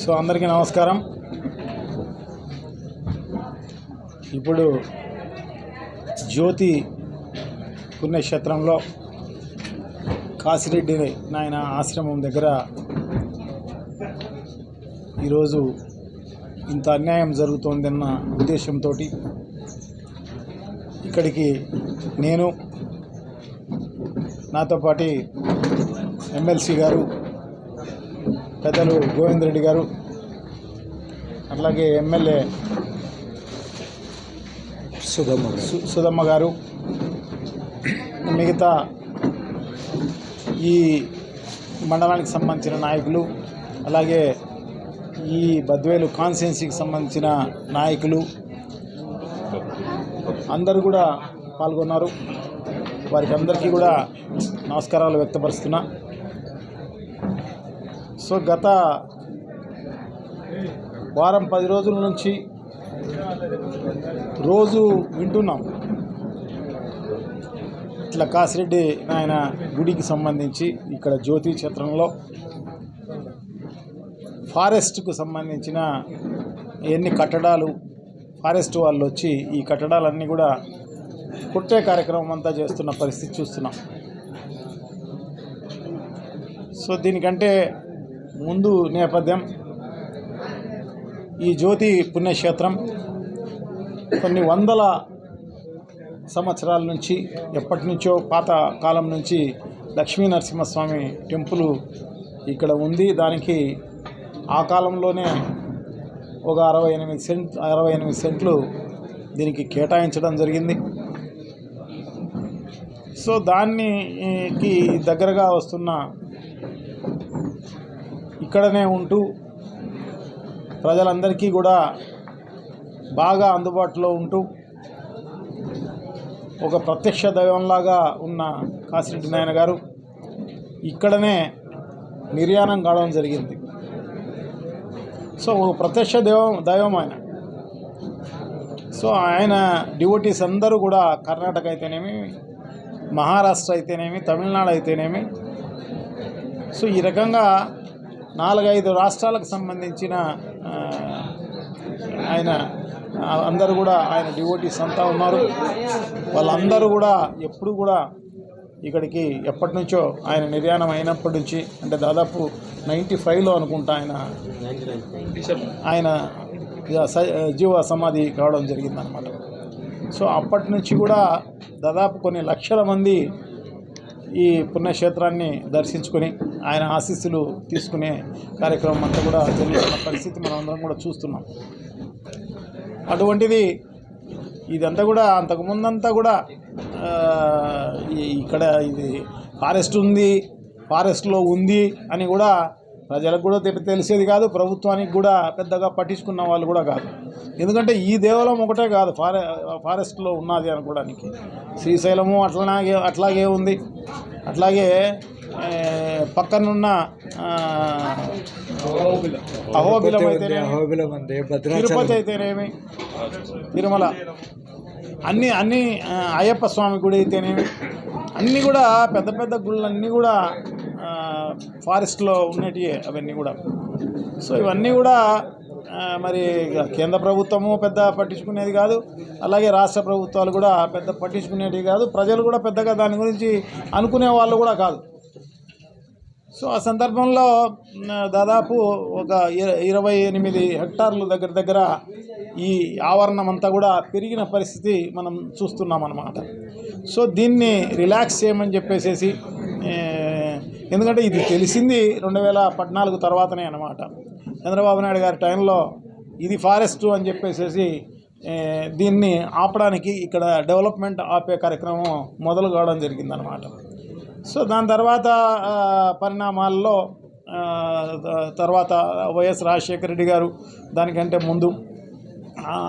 So అందరికీ నమస్కారం. ఇప్పుడు జ్యోతి పుణ్యక్షేత్రంలో కాశిరెడ్డి నాయన ఆశ్రమం దగ్గర ఈరోజు ఇంత అన్యాయం జరుగుతోందన్న ఉద్దేశంతో ఇక్కడికి నేను నాతో పాటు ఎమ్మెల్సీ గారు పెద్దలు గోవింద్ రెడ్డి గారు అట్లాగే ఎమ్మెల్యే సుధమ్మ సుధమ్మ గారు మిగతా ఈ మండలానికి సంబంధించిన నాయకులు అలాగే ఈ బద్వేలు కాన్స్టిట్యున్సీకి సంబంధించిన నాయకులు అందరూ కూడా పాల్గొన్నారు. వారికి అందరికీ కూడా నమస్కారాలు వ్యక్తపరుస్తున్నా. సో గత వారం పది రోజుల నుంచి రోజు వింటున్నాం. ఇట్లా కాసిరెడ్డి ఆయన గుడికి సంబంధించి ఇక్కడ జ్యోతి క్షేత్రంలో ఫారెస్ట్కు సంబంధించిన ఎన్ని కట్టడాలు ఫారెస్ట్ వాళ్ళు వచ్చి ఈ కట్టడాలన్నీ కూడా కుట్టే కార్యక్రమం అంతా చేస్తున్న పరిస్థితి చూస్తున్నాం. సో దీనికంటే ముందు నేపథ్యం. ఈ జ్యోతి పుణ్యక్షేత్రం కొన్ని వందల సంవత్సరాల నుంచి ఎప్పటి నుంచో పాత కాలం నుంచి లక్ష్మీ నరసింహస్వామి టెంపుల్ ఇక్కడ ఉంది. దానికి ఆ కాలంలోనే ఒక అరవై ఎనిమిది సెంట్ అరవై ఎనిమిది సెంట్లు దీనికి కేటాయించడం జరిగింది. సో దాన్నికి దగ్గరగా వస్తున్న ఇక్కడనే ఉంటూ ప్రజలందరికీ కూడా బాగా అందుబాటులో ఉంటూ ఒక ప్రత్యక్ష దైవంలాగా ఉన్న కాసిరెడ్డి నాయన గారు ఇక్కడనే నిర్యాణం కావడం జరిగింది. సో ఒక ప్రత్యక్ష దైవం దైవం ఆయన. సో ఆయన డ్యూటీస్ అందరూ కూడా కర్ణాటక అయితేనేమి మహారాష్ట్ర అయితేనేమి తమిళనాడు అయితేనేమి. సో ఈ రకంగా నాలుగైదు రాష్ట్రాలకు సంబంధించిన ఆయన అందరూ కూడా ఆయన డివోటీస్ అంతా ఉన్నారు. వాళ్ళందరూ కూడా ఎప్పుడు కూడా ఇక్కడికి ఎప్పటి నుంచో ఆయన నిర్యాణం అయినప్పటి నుంచి అంటే దాదాపు నైంటీ ఫైవ్లో అనుకుంటా ఆయన ఆయన ఇక జీవ సమాధి కావడం జరిగిందనమాట సో అప్పటి నుంచి కూడా దాదాపు కొన్ని లక్షల మంది ఈ పుణ్యక్షేత్రాన్ని దర్శించుకొని ఆయన ఆశీస్సులు తీసుకునే కార్యక్రమం అంతా కూడా జరుగుతున్న పరిస్థితి మనం అందరం కూడా చూస్తున్నాం. అటువంటిది ఇదంతా కూడా అంతకు ముందంతా కూడా ఈ- ఇక్కడ ఇది ఫారెస్ట్ ఉంది ఫారెస్ట్లో ఉంది అని కూడా ప్రజలకు కూడా తెలిసేది కాదు ప్రభుత్వానికి కూడా పెద్దగా పట్టించుకున్న వాళ్ళు కూడా కాదు. ఎందుకంటే ఈ దేవాలయం ఒకటే కాదు ఫారె ఫారెస్ట్లో ఉన్నది అనుకోవడానికి. శ్రీశైలము అట్లాగే అట్లాగే ఉంది. అట్లాగే పక్కనున్న అహోబిలం అయితేనేమి? తిరుపతి అయితేనేమి? తిరుమల. అన్ని అన్ని అయ్యప్ప స్వామి గుడి అయితేనేమి? అన్నీ కూడా పెద్ద పెద్ద గుళ్ళన్నీ కూడా ఫారెస్ట్లో ఉన్నటివే అవన్నీ కూడా. సో ఇవన్నీ కూడా మరి కేంద్ర ప్రభుత్వము పెద్ద పట్టించుకునేది కాదు. అలాగే రాష్ట్ర ప్రభుత్వాలు కూడా పెద్ద పట్టించుకునేటివి కాదు. ప్రజలు కూడా పెద్దగా దాని గురించి అనుకునే వాళ్ళు కూడా కాదు. సో ఆ సందర్భంలో దాదాపు ఒక ఇర- ఇరవై ఎనిమిది హెక్టార్లు దగ్గర దగ్గర ఈ ఆవరణం అంతా కూడా పెరిగిన పరిస్థితి మనం చూస్తున్నాం అన్నమాట. సో దీన్ని రిలాక్స్ చేయమని చెప్పేసేసి ఎందుకంటే ఇది తెలిసింది రెండు వేల పద్నాలుగు తర్వాతనే అనమాట చంద్రబాబు నాయుడు గారి టైంలో ఇది ఫారెస్ట్ అని చెప్పేసేసి దీన్ని ఆపడానికి ఇక్కడ డెవలప్మెంట్ ఆపే కార్యక్రమం మొదలు కావడం జరిగిందనమాట సో దాని తర్వాత పరిణామాల్లో తర్వాత వైఎస్ రాజశేఖర రెడ్డి గారు దానికంటే ముందు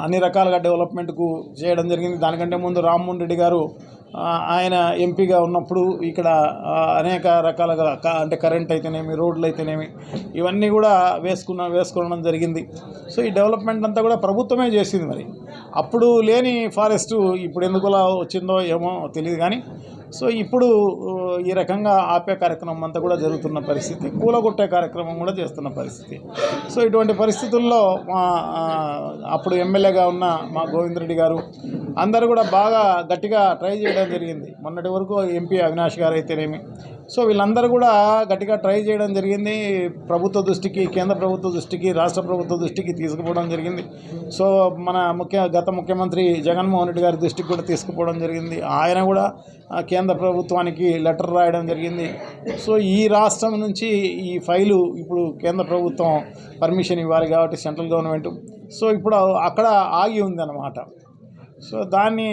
అన్ని రకాలుగా డెవలప్మెంట్కు చేయడం జరిగింది. దానికంటే ముందు రామ్మోహన్ రెడ్డి గారు ఆయన ఎంపీగా ఉన్నప్పుడు ఇక్కడ అనేక రకాలుగా క- అంటే కరెంట్ అయితేనేమి రోడ్లు అయితేనేమి ఇవన్నీ కూడా వేసుకున్న వేసుకోవడం జరిగింది. సో ఈ డెవలప్మెంట్ అంతా కూడా ప్రభుత్వమే చేసింది మరి. అప్పుడు లేని ఫారెస్ట్ ఇప్పుడు ఎందుకులా వచ్చిందో ఏమో తెలియదు కానీ సో ఇప్పుడు ఈ రకంగా ఆపే కార్యక్రమం అంతా కూడా జరుగుతున్న పరిస్థితి కూలగొట్టే కార్యక్రమం కూడా చేస్తున్న పరిస్థితి. సో ఇటువంటి పరిస్థితుల్లో మా అప్పుడు ఎమ్మెల్యేగా ఉన్న మా గోవిందరెడ్డి గారు అందరూ కూడా బాగా గట్టిగా ట్రై చేయడం జరిగింది. మొన్నటి వరకు ఎంపీ అవినాష్ గారు అయితేనేమి సో వీళ్ళందరూ కూడా గట్టిగా ట్రై చేయడం జరిగింది. ప్రభుత్వ దృష్టికి కేంద్ర ప్రభుత్వ దృష్టికి రాష్ట్ర ప్రభుత్వ దృష్టికి తీసుకుపోవడం జరిగింది. సో మన ముఖ్య గత ముఖ్యమంత్రి జగన్మోహన్ రెడ్డి గారి దృష్టికి కూడా తీసుకుపోవడం జరిగింది. ఆయన కూడా కేంద్ర ప్రభుత్వానికి లెటర్ రాయడం జరిగింది. సో ఈ రాష్ట్రం నుంచి ఈ ఫైలు ఇప్పుడు కేంద్ర ప్రభుత్వం పర్మిషన్ ఇవ్వాలి కాబట్టి సెంట్రల్ గవర్నమెంట్. సో ఇప్పుడు అక్కడ ఆగి ఉందన్నమాట. సో దాన్ని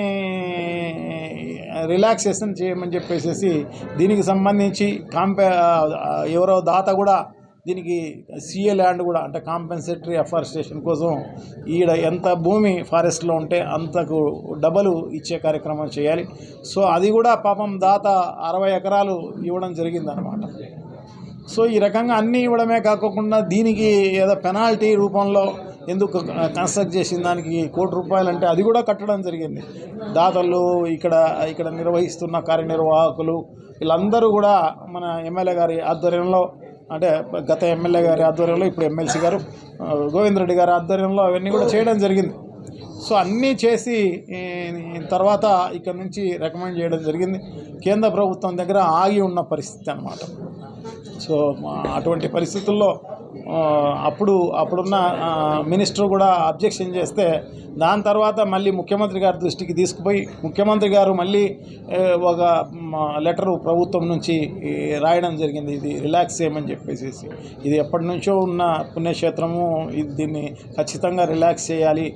రిలాక్సేషన్ చేయమని చెప్పేసి దీనికి సంబంధించి కాంపే ఎవరో దాత కూడా దీనికి సిఏ ల్యాండ్ కూడా అంటే కాంపెన్సేటరీ అఫారెస్టేషన్ కోసం ఈడ ఎంత భూమి ఫారెస్ట్లో ఉంటే అంతకు డబలు ఇచ్చే కార్యక్రమం చేయాలి. సో అది కూడా పాపం దాత అరవై ఎకరాలు ఇవ్వడం జరిగిందనమాట. సో ఈ రకంగా అన్నీ ఇవ్వడమే కాకుండా దీనికి ఏదో పెనాల్టీ రూపంలో ఎందుకు కన్స్ట్రక్ట్ చేసిన దానికి కోటి రూపాయలు అంటే అది కూడా కట్టడం జరిగింది. దాతలు ఇక్కడ ఇక్కడ నిర్వహిస్తున్న కార్యనిర్వాహకులు వీళ్ళందరూ కూడా మన ఎమ్మెల్యే గారి ఆధ్వర్యంలో అంటే గత ఎమ్మెల్యే గారి ఆధ్వర్యంలో ఇప్పుడు ఎమ్మెల్సీ గారు ఆ, గోవిందరెడ్డి గారి ఆధ్వర్యంలో అవన్నీ కూడా చేయడం జరిగింది. సో అన్నీ చేసి తర్వాత ఇక్కడ నుంచి రికమెండ్ చేయడం జరిగింది. కేంద్ర ప్రభుత్వం దగ్గర ఆగి ఉన్న పరిస్థితి అన్నమాట. సో మా- అటువంటి పరిస్థితుల్లో అప్పుడు అప్పుడున్న మినిస్టర్ కూడా అబ్జెక్షన్ చేస్తే దాని తర్వాత మళ్ళీ ముఖ్యమంత్రి గారి దృష్టికి తీసుకుపోయి ముఖ్యమంత్రి గారు మళ్ళీ ఒక లెటరు ప్రభుత్వం నుంచి రాయడం జరిగింది. ఇది రిలాక్స్ చేయమని చెప్పేసి ఇది ఎప్పటి నుంచో ఉన్న పుణ్యక్షేత్రము. ఇది దీన్ని ఖచ్చితంగా రిలాక్స్ చేయాలి.